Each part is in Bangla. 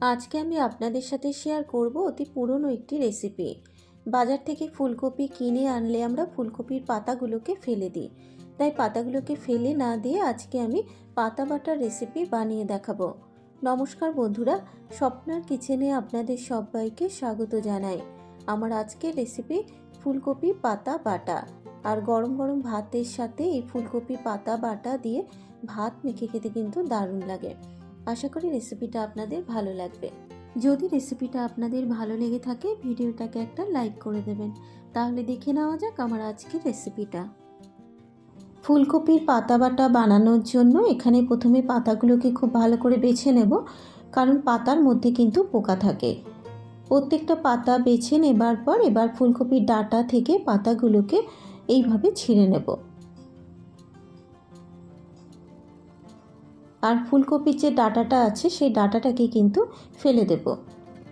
আজকে আমি আপনাদের সাথে শেয়ার করব অতি পুরনো একটি রেসিপি বাজার থেকে ফুলকপি কিনে আনলে আমরা ফুলকপির পাতাগুলোকে ফেলে দিই। তাই পাতাগুলোকে ফেলে না দিয়ে আজকে আমি পাতা বাটার রেসিপি বানিয়ে দেখাবো। নমস্কার বন্ধুরা, স্বপ্নার কিচেনে আপনাদের সবাইকে স্বাগত জানাই। আমার আজকের রেসিপি ফুলকপি পাতা বাটা। আর গরম গরম ভাতের সাথে এই ফুলকপি পাতা বাটা দিয়ে ভাত মেখে খেতে কিন্তু দারুণ লাগে। আশা করি রেসিপিটা আপনাদের ভালো লাগবে। যদি রেসিপিটা আপনাদের ভালো লেগে থাকে, ভিডিওটাকে একটা লাইক করে দেবেন। তাহলে দেখে নেওয়া যাক আমার আজকের রেসিপিটা ফুলকপির পাতা বাটা বানানোর জন্য এখানে প্রথমে পাতাগুলোকে খুব ভালো করে বেছে নেব, কারণ পাতার মধ্যে কিন্তু পোকা থাকে। প্রত্যেকটা পাতা বেছে নেবার পর এবার ফুলকপির ডাটা থেকে পাতাগুলোকে এইভাবে ছিঁড়ে নেব। আর ফুলকপির যে ডাটাটা আছে, সেই ডাটাটাকে কিন্তু ফেলে দেব।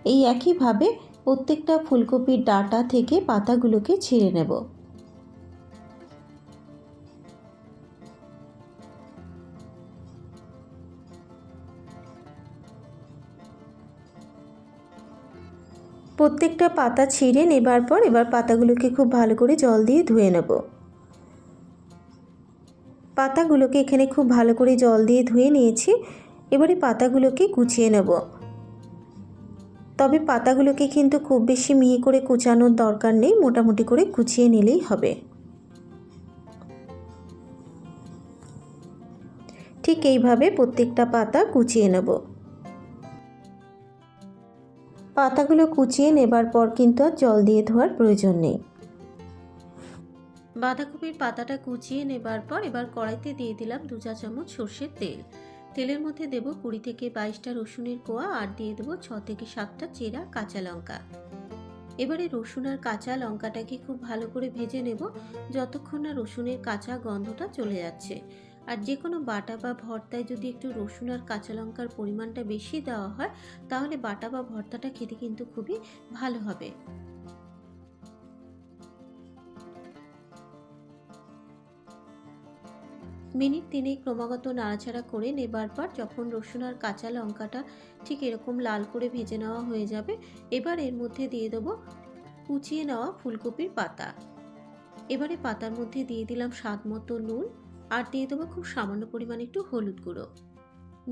এই একইভাবে প্রত্যেকটা ফুলকপির ডাটা থেকে পাতাগুলোকে ছিঁড়ে নেব। প্রত্যেকটা পাতা ছিঁড়ে নেবার পর এবার পাতাগুলোকে খুব ভালো করে জল দিয়ে ধুয়ে নেব। পাতাগুলোকে এখানে খুব ভালো করে জল দিয়ে ধুয়ে নিয়েছি। এবারে পাতাগুলোকে কুচিয়ে নেব। তবে পাতাগুলোকে কিন্তু খুব বেশি মিহি করে কুচানোর দরকার নেই, মোটামুটি করে কুচিয়ে নিলেই হবে। ঠিক এইভাবে প্রত্যেকটা পাতা কুচিয়ে নেব। পাতাগুলো কুচিয়ে নেবার পর কিন্তু আর জল দিয়ে ধোয়ার প্রয়োজন নেই। বাঁধাকপির পাতাটা কুচিয়ে নেবার পর এবার কড়াইতে দিয়ে দিলাম দু চা চামচ সর্ষের তেল। তেলের মধ্যে দেব কুড়ি থেকে বাইশটা রসুনের কোয়া আর দিয়ে দেবো ছ থেকে সাতটা চেরা কাঁচা লঙ্কা। এবারে রসুন আর কাঁচা লঙ্কাটাকে খুব ভালো করে ভেজে নেব যতক্ষণ না রসুনের কাঁচা গন্ধটা চলে যাচ্ছে। আর যে কোনো বাটা বা ভর্তায় যদি একটু রসুন আর কাঁচা লঙ্কার পরিমাণটা বেশি দেওয়া হয়, তাহলে বাটা বা ভর্তাটা খেতে কিন্তু খুবই ভালো হবে। মিনিট তিনে ক্রমাগত নাড়াচাড়া করে নেবার পর যখন রসুন আর কাঁচা লঙ্কাটা ঠিক এরকম লাল করে ভেজে নেওয়া হয়ে যাবে, এবার এর মধ্যে দিয়ে দেবো কুচিয়ে নেওয়া ফুলকপির পাতা। এবারে পাতার মধ্যে দিয়ে দিলাম স্বাদ মতো নুন আর দিয়ে দেবো খুব সামান্য পরিমাণ একটু হলুদ গুঁড়ো।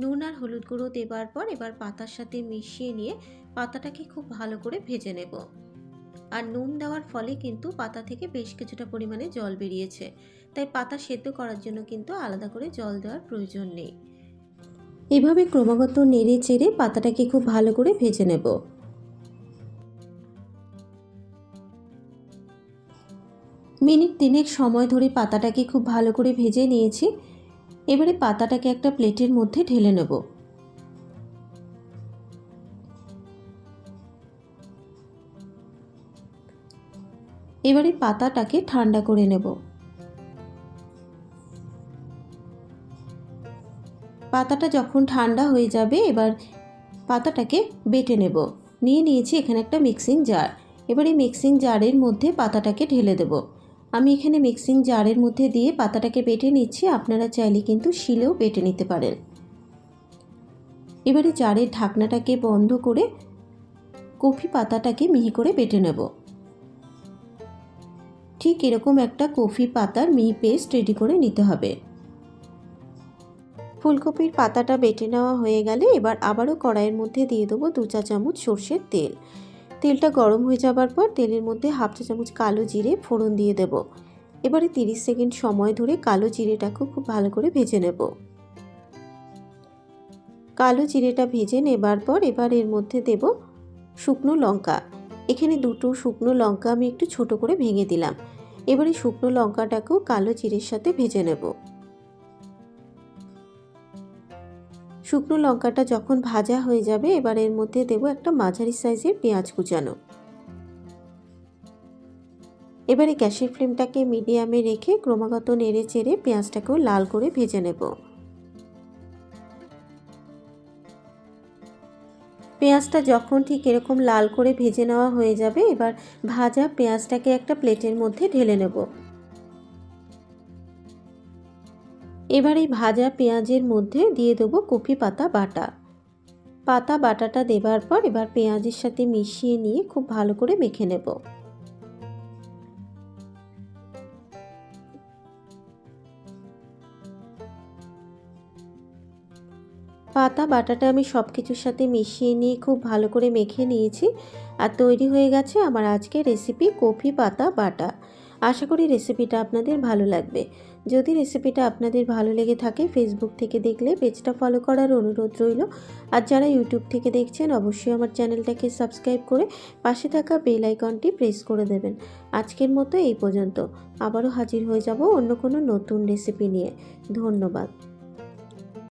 নুন আর হলুদ গুঁড়ো দেবার পর এবার পাতার সাথে মিশিয়ে নিয়ে পাতাটাকে খুব ভালো করে ভেজে নেব। আর নুন দেওয়ার ফলে কিন্তু পাতা থেকে বেশ কিছুটা পরিমাণে জল বেরিয়েছে। তাই পাতা সেদ্ধ করার জন্য কিন্তু আলাদা করে জল দেওয়ার প্রয়োজন নেই। এভাবে ক্রমাগত নেড়ে চেড়ে পাতাটাকে খুব ভালো করে ভেজে নেব। মিনিট তিনেক সময় ধরে পাতাটাকে খুব ভালো করে ভেজে নিয়েছি। এবারে পাতাটাকে একটা প্লেটের মধ্যে ঢেলে নেব। এবারে পাতাটাকে ঠান্ডা করে নেব। পাতাটা যখন ঠান্ডা হয়ে যাবে, এবার পাতাটাকে বেটে নেব। নিয়ে নিয়েছি এখানে একটা মিক্সিং জার। এবার এই মিক্সিং জারের মধ্যে পাতাটাকে ঢেলে দেব। আমি এখানে মিক্সিং জারের মধ্যে দিয়ে পাতাটাকে বেটে নিচ্ছি। আপনারা চাইলে কিন্তু শিলেও বেটে নিতে পারেন। এবারে জারের ঢাকনাটাকে বন্ধ করে কফি পাতাটাকে মিহি করে বেটে নেব। ঠিক এরকম একটা কফি পাতার মিহি পেস্ট রেডি করে নিতে হবে। ফুলকপির পাতাটা বেটে নেওয়া হয়ে গেলে এবার আবারও কড়াইয়ের মধ্যে দিয়ে দেবো দু চা চামচ সর্ষের তেল। তেলটা গরম হয়ে যাবার পর তেলের মধ্যে হাফ চা চামচ কালো জিরে ফোড়ন দিয়ে দেব। এবারে তিরিশ সেকেন্ড সময় ধরে কালো জিরেটাকেও খুব ভালো করে ভেজে নেব। কালো জিরেটা ভেজে নেবার পর এবার এর মধ্যে দেব শুকনো লঙ্কা। এখানে দুটো শুকনো লঙ্কা আমি একটু ছোট করে ভেঙে দিলাম। এবারে শুকনো লঙ্কাটাকেও কালো জিরের সাথে ভেজে নেব। শুকনো লঙ্কাটা যখন ভাজা হয়ে যাবে, এবার এর মধ্যে দেব একটা মাঝারি সাইজের পেঁয়াজ কুচানো। এবারে গ্যাসের ফ্লেমটাকে মিডিয়ামে রেখে ক্রমাগত নেড়ে চেড়ে পেঁয়াজটাকেও লাল করে ভেজে নেব। পেঁয়াজটা যখন ঠিক এরকম লাল করে ভেজে নেওয়া হয়ে যাবে, এবার ভাজা পেঁয়াজটাকে একটা প্লেটের মধ্যে ঢেলে নেব। এবার এই ভাজা পেঁয়াজের মধ্যে দিয়ে দেবো কপি পাতা বাটা। পাতা বাটাটা দেবার পর এবার পেঁয়াজের সাথে মিশিয়ে নিয়ে খুব ভালো করে মেখে নেব। পাতা, বাটাটা আমি সব কিছুর সাথে মিশিয়ে নিয়ে খুব ভালো করে মেখে নিয়েছি আর তৈরি হয়ে গেছে আমার আজকে রেসিপি কফি পাতা, বাটা। আশা করি রেসিপিটা আপনাদের ভালো লাগবে। যদি রেসিপিটা আপনাদের ভালো লেগে থাকে ফেসবুক থেকে দেখলে পেজটা ফলো করার অনুরোধ রইল। আর যারা ইউটিউব থেকে দেখছেন, অবশ্যই আমার চ্যানেলটাকে সাবস্ক্রাইব করে পাশে থাকা বেল আইকনটি প্রেস করে দেবেন। আজকের মতো এই পর্যন্ত। আবারও হাজির হয়ে যাব অন্য কোনো নতুন রেসিপি নিয়ে। ধন্যবাদ।